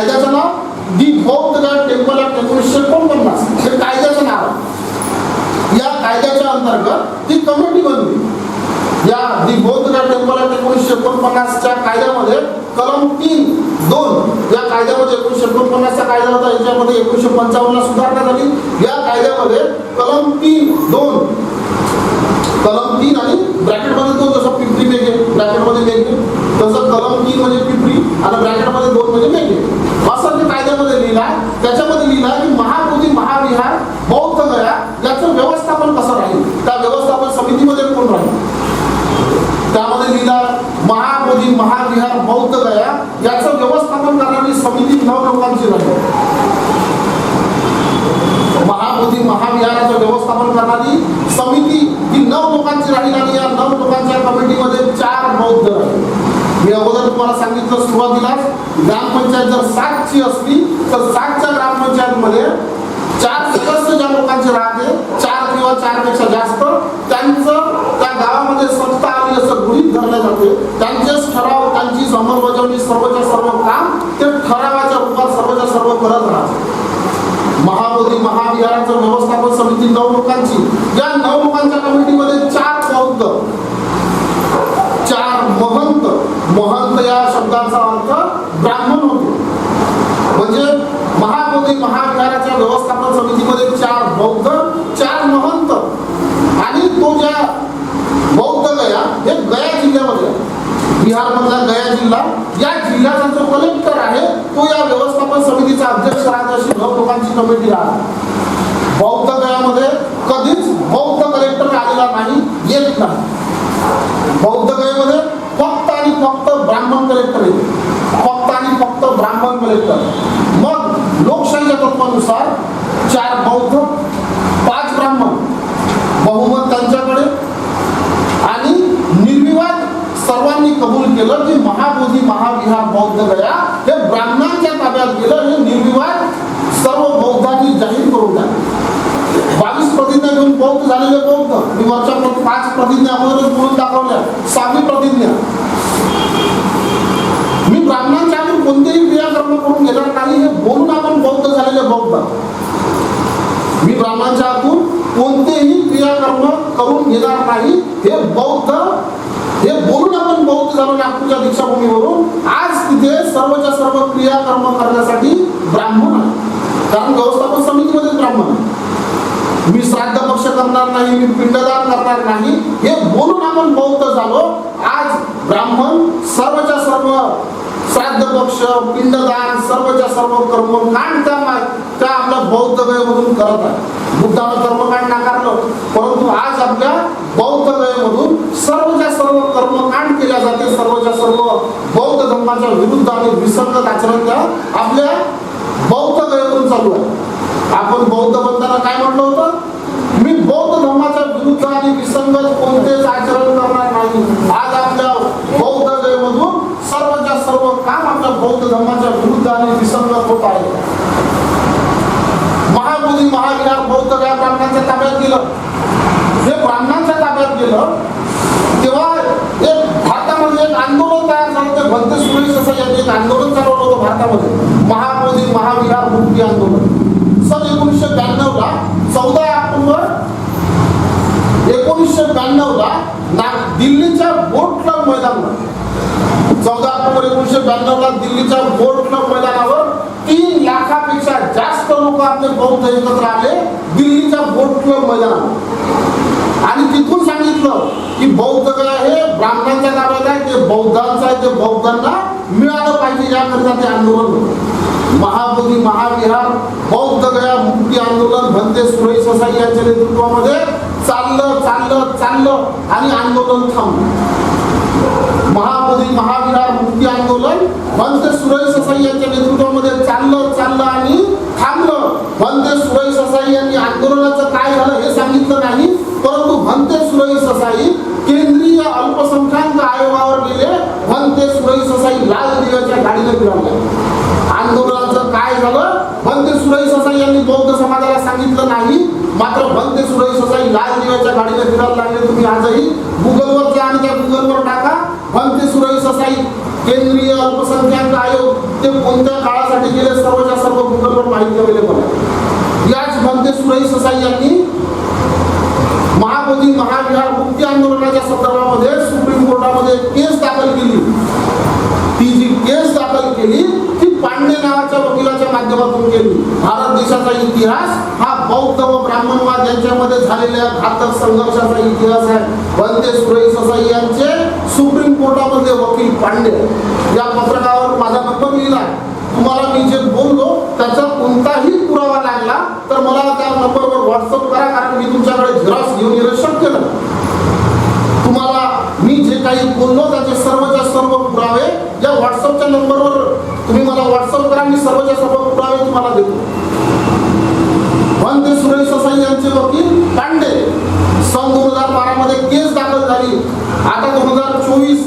कायद्याचं नाव बौद्ध guard temple of एकोणीसशे एकोणपन्नास. हे कायद्याचं नाव. या कायद्याच्या अंतर्गत ती कमिटी बनली. या दि बौद्ध गार्ड टेम्पल ऑफ एकोणीसशे एकोणपन्नासच्या कायद्यामध्ये कलम तीन दोन या कायद्यामध्ये एकोणीसशे एकोणपन्नासचा कायदा होता याच्यामध्ये एकोणीसशे पंचावन्नला सुधारणा झाली. या कायद्यामध्ये कलम तीन दोन कलम तीन आणि ब्रॅकेटमध्ये दोन जसं पिंपरी मेघे ब्रॅकेटमध्ये मेघे तसं कलम तीन म्हणजे पिंपरी आणि ब्रॅकेटमध्ये दोन म्हणजे मेघे असं ते कायद्यामध्ये लिहिलं आहे त्याच्यामध्ये लिहिलं आहे की महाबोधी महाविहार बौद्ध गया याचं व्यवस्थापन कसं राहील त्या व्यवस्थापन समितीमध्ये कोण राहील त्यामध्ये लिहिला महाबोधी महाविहार बौद्ध त्याचं व्यवस्थापन करणारी समिती नऊ लोकांची राहील महाबोधी महाविहाराचं व्यवस्थापन करणारी समिती ही नऊ लोकांची राहील आणि या नऊ लोकांच्या कमिटीमध्ये चार बौद्ध राहील मी अगोदर तुम्हाला सांगितलं सुरुवातीलाच ग्रामपंचायत जर सातची असली तर सातच्या ग्रामपंचायतमध्ये चार सदस्य ज्या लोकांचे राहते चार किंवा चारपेक्षा जास्त त्यांचं त्या गावामध्ये सत्ता आली असं गृहित धरलं जाते. त्यांचेच ठराव त्यांची अंमलबजावणी सर्वच्या सर्व काम ते ठरावाच्या रूपात सर्वच्या सर्व करत राहतात महाबोधी महाविहाराचं व्यवस्थापन समिती नऊ लोकांची या नऊ लोकांच्या कमिटीमध्ये चार बौद्ध चार महंत महंत या शब्दाचा अर्थ ब्राह्मण होतो. म्हणजे महाबोधी महाविहाराच्या व्यवस्थापन समितीमध्ये चार बौद्ध चार महंत. आणि तो ज्या बौद्ध गया हे गया जिल्ह्यामध्ये आहे. बिहारमधला गया जिल्हा या जिल्ह्याचा जो कलेक्टर आहे तो या व्यवस्थापन समितीचा अध्यक्ष राहत अशी नऊ लोकांची कमिटी राहते बौद्ध गयामध्ये कधीच बौद्ध कलेक्टर आलेला नाही येत नाही बौद्ध गयामध्ये फक्त आणि फक्त ब्राह्मण कलेक्टर आहे फक्त आणि फक्त ब्राह्मण कलेक्टर. मग लोकशाहीच्या तत्वानुसार चार बौद्ध पाच ब्राह्मण. बहुमत त्यांच्याकडे. आणि निर्विवाद सर्वांनी कबूल केलं की महाबोधी महाविहार बौद्ध गया हे ब्राह्मणांच्या ताब्यात गेलं हे निर्विवाद सर्व बौद्धांनी जाहीर करून द्या बावीस प्रतिज्ञा घेऊन बौद्ध झालेले बौद्ध. मी वरच्या पाच प्रतिज्ञा अगोदरच बोलून दाखवल्या सहावी प्रतिज्ञा मी ब्राह्मणांच्या हातून कोणतेही क्रियाकर्म करून घेणार नाही हे बोलून आपण बौद्ध झालेले बौद्ध मी ब्राह्मणांच्या हातून कोणतेही क्रियाकर्म करून घेणार नाही. हे बौद्ध हे बोलून आपण बौद्ध झालो नागपूरच्या दीक्षाभूमीवरून. आज तिथे सर्वच्या सर्व क्रियाकर्म करण्यासाठी ब्राह्मण आहे कारण व्यवस्थापन समितीमध्ये ब्राह्मण आहे मी श्राद्ध पक्ष करणार नाही मी पिंडदान करणार नाही. हे बोलून आपण बौद्ध झालो. आज ब्राह्मण सर्वच्या सर्व श्राद्ध पक्ष पिंडदान सर्वच्या सर्व कर्मकांड त्या त्या आपल्या बौद्ध वेळेमधून करत आहे. बुद्धानं कर्मकांड नाकारलं. परंतु आज आपल्या बौद्ध वेळेमधून सर्वच्या सर्व कर्मकांड केल्या जाते. सर्वच्या सर्व बौद्ध धर्माच्या विरुद्ध आणि विसंगत आचरण त्या आपल्या बौद्ध गयमधून चालू आहे. आपण बौद्ध बंधाला काय म्हटलं होतं? मी बौद्ध धर्माच्या विरुद्ध आणि विसंगत कोणते आचरण करणार नाही आज आपल्या बौद्ध गयमधून सर्वच्या सर्व काम आपल्या बौद्ध धर्माच्या विरुद्ध आणि विसंगत होत आहे महाबोधी महाविहार बौद्ध गया ब्राह्मणांच्या ताब्यात गेलं हे ब्राह्मणांच्या ताब्यात गेलं तेव्हा एक भारतामध्ये एक आंदोलन तयार झालं ते भंते सुरेश असं यांनी एक आंदोलन चालवलं होतं भारतामध्ये महाबोधी महाविहार मुक्ती आंदोलन. सन एकोणीसशे ब्याण्णवला चौदा ऑक्टोबर एकोणीसशे ब्याण्णवला ना दिल्लीच्या बोट क्लब मैदानावर. चौदा ऑक्टोबर एकोणीसशे ब्याण्णवला दिल्लीच्या बोट क्लब मैदानावर तीन लाखापेक्षा जास्त लोक आपले बौद्ध एकत्र आले दिल्लीच्या बोट क्लब मैदानावर. आणि तिथून सांगितलं की बौद्ध काय हे ब्राह्मणांच्या नावाला आहे ते बौद्धांचं आहे ते बौद्धांना मिळालं पाहिजे याकरिता ते आंदोलन होतं. महाबोधी महाविहार बौद्ध गया मुक्ती आंदोलन भंते सुरई ससाई यांच्या नेतृत्वामध्ये चाललं चाललं चाललं आणि आंदोलन थांबलं. महाबोधी महाविहार मुक्ती आंदोलन भंते सुरई ससाई यांच्या नेतृत्वामध्ये चाललं चाललं आणि थांबलं. भंते सुरई ससाई यांनी आंदोलनाचं काय झालं हे सांगितलं नाही परंतु भंते सुरई ससाई केंद्रीय अल्पसंख्याक आयोगावर गेले भंते सुरेश ससाई लाल दिव्याच्या आंदोलनाचं काय झालं? भंते सुरई ससाई यांनी बौद्ध समाजाला सांगितलं नाही. मात्र भंते सुरई ससाई लाल दिव्याच्या गाडीला फिरायला लागले. तुम्ही आजही गुगलवर जा आणि त्या गुगलवर टाका. भंते सुरई ससाई केंद्रीय अल्पसंख्याक आयोग ते कोणत्या काळासाठी गेले सर्वच्या सर्व गुगलवर माहिती अवेलेबल आहे. याच मध्ये सुरई ससाई यांनी महाबोधी महाविहार मुक्ती आंदोलनाच्या संदर्भामध्ये सुप्रीम कोर्टामध्ये केस दाखल केली. केस दाखल केली ती पांडे नावाच्या वकिलाच्या माध्यमातून केली. भारत देशाचा इतिहास हा बौद्ध व ब्राह्मणवाद यांच्यामध्ये झालेल्या घातक संघर्षाचा इतिहास आहे. वंदे सुरेश ससाई यांचे सुप्रीम कोर्टामध्ये वकील पांडे. या पत्रकावर माझा नंबर लिहिला तुम्हाला मी जे बोललो त्याचा कोणताही पुरावा लागला तर मला त्या नंबरवर व्हॉट्सअप करा कारण मी तुमच्याकडे झेरॉक्स घेऊन येणं शक्य नाही तुम्हाला मी जे काही बोललो त्याचे सर्वच्या सर्व पुरावे या व्हॉट्सअपच्या नंबरवर तुम्ही मला व्हॉट्सअप करा मी सर्वच्या सर्व पुरावे तुम्हाला देतो. वंदे सुरेश ससाई यांचे वकील पांडे सन दोन हजार बारा मध्ये केस दाखल झाली. आता दोन हजार चोवीस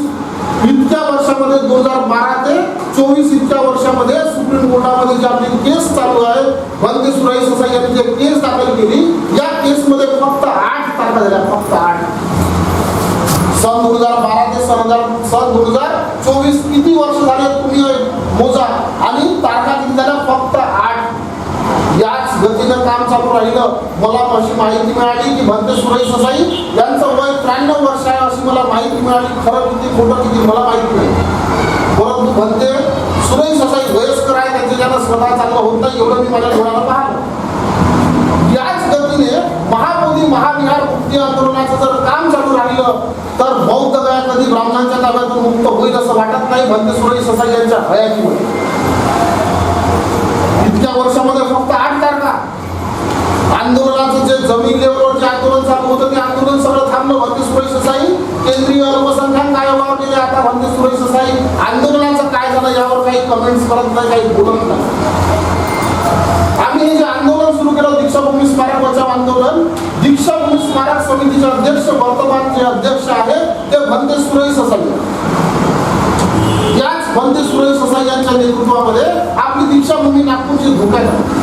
इतक्या वर्षामध्ये दोन हजार बारा ते चोवीस इतक्या वर्षामध्ये सुप्रीम कोर्टामध्ये जी आपली केस चालू आहे वंदे सुरेश ससाई यांनी जे केस दाखल केली या केसमध्ये फक्त आठ तारखा झाल्या. फक्त आठ. सन दोन हजार बारा ते सन हजार सन दोन हजार चोवीस किती वर्ष झाले तुम्ही मोजा आणि तारखा किती झाल्या फक्त आठ याच गतीनं काम चालू राहिलं. मला अशी माहिती मिळाली की भंते सुरेश ससाई यांचं वय त्र्याण्णव वर्ष आहे अशी मला माहिती मिळाली. खरं किती खोटं किती मला माहिती नाही. परंतु भंते सुरेश ससाई वयस्कर आहे त्यांचे ज्यांना स्वतः चांगलं होत नाही एवढं मी माझ्या डोळ्याला पाहतो याच गतीने महाबोधी महाविहार मुक्ती आंदोलनाचं जर काम चालू राहिलं तर बौद्ध गया कधी ब्राह्मणांच्या ताब्यातून मुक्त होईल असं वाटत नाही. भंते सुरेश ससाई यांच्या हयातीमध्ये इतक्या वर्षामध्ये फक्त आठ तारखा आंदोलनाचं जे जमीन लेवलवर जे आंदोलन चालू होतं ते आंदोलन सगळं थांबलं भंते सुरेश ससाई केंद्रीय अल्पसंख्याक आयोगावर गेले आता भंते सुरेश ससाई आंदोलनाचं काय झालं यावर काही कमेंट्स करत नाही काही बोलत नाही. आम्ही हे जे आंदोलन सुरू केलं दीक्षाभूमी स्मारक बचाव आंदोलन दीक्षाभूमी स्मारक समितीचे अध्यक्ष वर्तमान जे अध्यक्ष आहेत ते भंते सुरेश ससाई. याच भंते सुरेश ससाई यांच्या नेतृत्वामध्ये आपली दीक्षाभूमी नागपूरची धोक्यात आहे.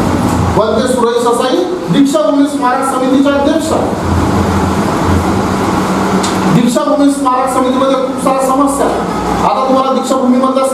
भंते सुरेश ससाई दीक्षाभूमी स्मारक समितीचे अध्यक्ष दीक्षाभूमी स्मारक समितीमध्ये खूप साऱ्या समस्या आता तुम्हाला दीक्षाभूमीमधल्या